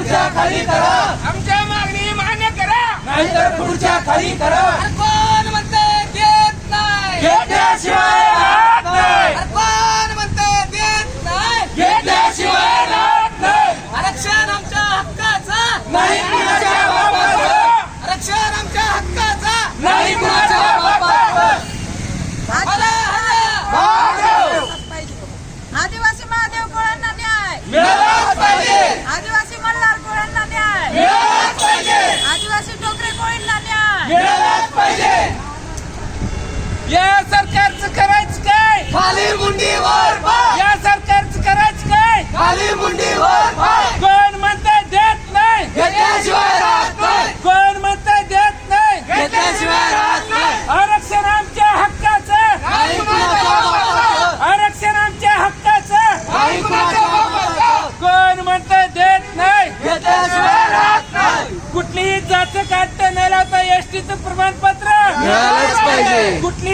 खुर्च्या खाली करा. आमच्या मागणी मान्य करा. नाहीतर खुर्च्या खाली करा अरे कोण म्हणते देत नाही घेतल्याशिवाय राहत नाही अरे कोण म्हणते देत नाही घेतल्याशिवाय राहत नाही आरक्षण आमच्या हक्काचं नाही कुणाच्या बापाचं आरक्षण आमच्या हक्काचं नाही कुणाच्या बापाचं हला, हला. महादेव आदिवासी महादेव कोळ्यांना न्याय मिळालाच पाहिजे आदिवासी मल्हार कोळ्यांना न्याय मिळालाच पाहिजे आदिवासी डोकरे कोळींना न्याय मिळालाच पाहिजे या सरकारचं करायचं काय? खाली मुंडीवर पाय. या सरकारचं करायचं काय? खाली मुंडीवर पाय. कोण म्हणते देत नाही? घेतल्याशिवाय राहत नाही. कोण म्हणते देत नाही? घेतल्याशिवाय राहत नाही. आरक्षण आमच्या हक्काचं. नाही कुणाच्या बापाचं. आरक्षण आमच्या हक्काचं. नाही कुणाच्या बापाचं. कोण म्हणते देत नाही? घेतल्याशिवाय राहत नाही. कुठलीही जात काढता न लावता एसटीचं प्रमाणपत्र मिळालंच पाहिजे. कुठलीही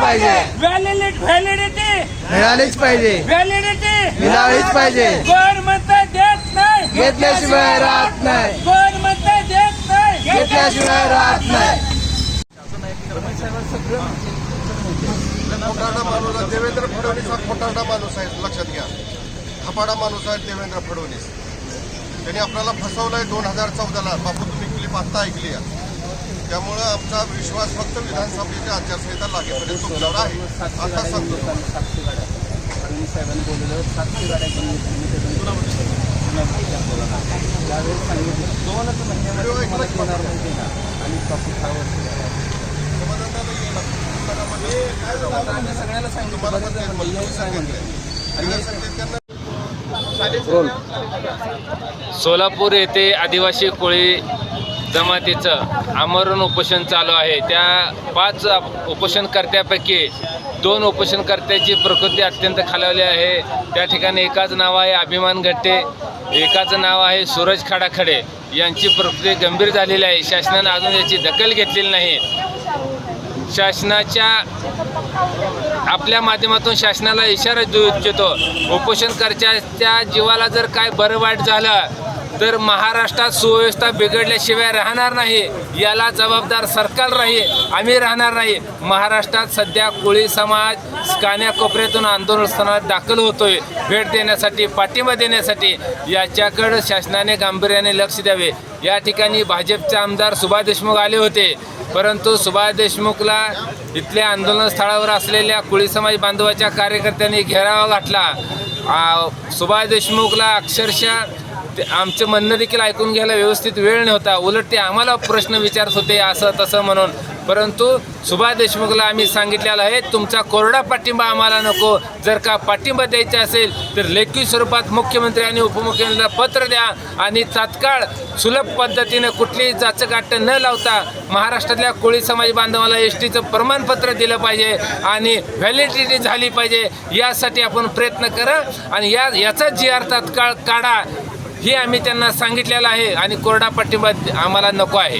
पाहिजे. व्हॅलिडिटी व्हॅलिडिटी मिळालीच पाहिजे. व्हॅलिडिटी मिळालीच पाहिजे. कोण म्हणते देत नाही. घेतल्याशिवाय राहत नाही. कोण म्हणते देत नाही. घेतल्याशिवाय राहत नाही. माणूस आहे. देवेंद्र फडणवीस हा खोटारडा माणूस आहे लक्षात घ्या खपाडा माणूस आहे देवेंद्र फडणवीस त्यांनी आपल्याला फसवलंय दोन हजार चौदाला. बापू तुम्ही क्लिप आत्ता ऐकली आहे. त्यामुळं आमचा विश्वास फक्त विधानसभेच्या आचारसंहिता लागेपर्यंत तुमच्यावर आहे आता सांगतो तुम्हाला. व्हिडिओ ऐकला की बघा. समाधानाला येईल. काय झालं? मला सांगितलंय. सांगितलं सोलापूर येथे आदिवासी कोळी जमातीचं आमरण उपोषण चालू आहे. त्या पाच उपोषणकर्त्यापैकी दोन उपोषणकर्त्याची प्रकृती अत्यंत खालावली आहे. त्या ठिकाणी एकाच नाव आहे अभिमान घट्टे एकाचं नाव आहे सूरज खाडाखडे. यांची प्रकृती गंभीर झालेली आहे. शासनानं अजून याची दखल घेतलेली नाही. शासनाच्या आपल्या माध्यमातून शासनाला इशारा देऊ इच्छितो. उपोषणकर्त्याच्या जीवाला जर काय बरं वाईट झालं तर महाराष्ट्रात सुव्यवस्था बिघडल्याशिवाय राहणार नाही याला जबाबदार सरकार राहील आम्ही राहणार नाही. महाराष्ट्रात सध्या कोळी समाज कान्याकोपऱ्यातून आंदोलनस्थानात दाखल होतोय. भेट देण्यासाठी पाठिंबा देण्यासाठी याच्याकडं शासनाने गांभीर्याने लक्ष द्यावे. या ठिकाणी भाजपचे आमदार सुभाष देशमुख आले होते. परंतु सुभाष देशमुखला इथल्या आंदोलन स्थळावर असलेल्या कोळी समाज बांधवाच्या कार्यकर्त्यांनी घेरावा घातला. सुभाष देशमुखला अक्षरशः आमचं म्हणणं देखील ऐकून घ्यायला व्यवस्थित वेळ नव्हता. उलट ते आम्हाला प्रश्न विचारत होते असं तसं म्हणून. परंतु सुभाष देशमुखला आम्ही सांगितलेलं आहे तुमचा कोरडा पाठिंबा आम्हाला नको. जर का पाठिंबा द्यायचा असेल तर लेखी स्वरूपात मुख्यमंत्री आणि उपमुख्यमंत्र्यांना पत्र द्या आणि तात्काळ सुलभ पद्धतीनं कुठलीही जाचगाठ न लावता महाराष्ट्रातल्या कोळी समाज बांधवाला एस टीचं प्रमाणपत्र दिलं पाहिजे आणि व्हॅलिडिटी झाली पाहिजे यासाठी आपण प्रयत्न करा आणि या याचा जी आर तात्काळ काढा. हे आम्ही त्यांना सांगितलेलं आहे आणि कोरडा पाठिंबा आम्हाला नको आहे.